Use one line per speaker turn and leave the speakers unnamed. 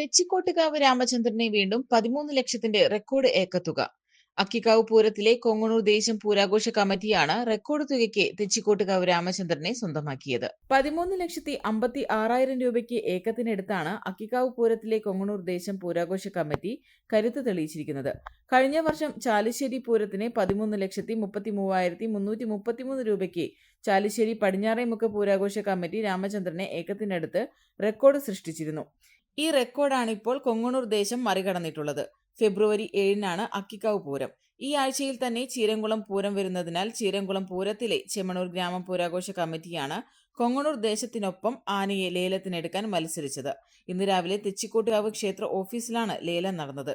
തെച്ചിക്കോട്ടുകാവ് രാമചന്ദ്രനെ വീണ്ടും പതിമൂന്ന് ലക്ഷത്തിന്റെ റെക്കോർഡ് ഏക്കത്തുക. അക്കിക്കാവ് പൂരത്തിലെ കൊങ്ങണൂർ ദേശം പൂരാഘോഷ കമ്മിറ്റിയാണ് റെക്കോർഡ് തുകയ്ക്ക് തെച്ചിക്കോട്ടുകാവ് രാമചന്ദ്രനെ സ്വന്തമാക്കിയത്. പതിമൂന്ന് ലക്ഷത്തി അമ്പത്തി ആറായിരം രൂപയ്ക്ക് ഏക്കത്തിനടുത്താണ് അക്കിക്കാവ് പൂരത്തിലെ കൊങ്ങണൂർ ദേശം പൂരാഘോഷ കമ്മിറ്റി കരുത്ത് തെളിയിച്ചിരിക്കുന്നത്. കഴിഞ്ഞ വർഷം ചാലിശ്ശേരി പൂരത്തിന് പതിമൂന്ന് ലക്ഷത്തി മുപ്പത്തി മൂവായിരത്തി മുന്നൂറ്റി മുപ്പത്തിമൂന്ന് രൂപയ്ക്ക് ചാലിശ്ശേരി പടിഞ്ഞാറേമുക്ക് പൂരാഘോഷ കമ്മിറ്റി രാമചന്ദ്രനെ ഏക്കത്തിനടുത്ത് റെക്കോർഡ് സൃഷ്ടിച്ചിരുന്നു. ഈ റെക്കോർഡാണ് ഇപ്പോൾ കൊങ്ങണൂർ ദേശം മറികടന്നിട്ടുള്ളത്. ഫെബ്രുവരി ഏഴിനാണ് അക്കിക്കാവ് പൂരം. ഈ ആഴ്ചയിൽ തന്നെ ചീരംകുളം പൂരം വരുന്നതിനാൽ ചീരംകുളം പൂരത്തിലെ ചെമ്മണൂർ ഗ്രാമ പൂരാഘോഷ കമ്മിറ്റിയാണ് കൊങ്ങണൂർ ദേശത്തിനൊപ്പം ആനയെ ലേലത്തിനെടുക്കാൻ മത്സരിച്ചത്. ഇന്ന് രാവിലെ തെച്ചിക്കോട്ടുകാവ് ക്ഷേത്ര ഓഫീസിലാണ് ലേലം നടന്നത്.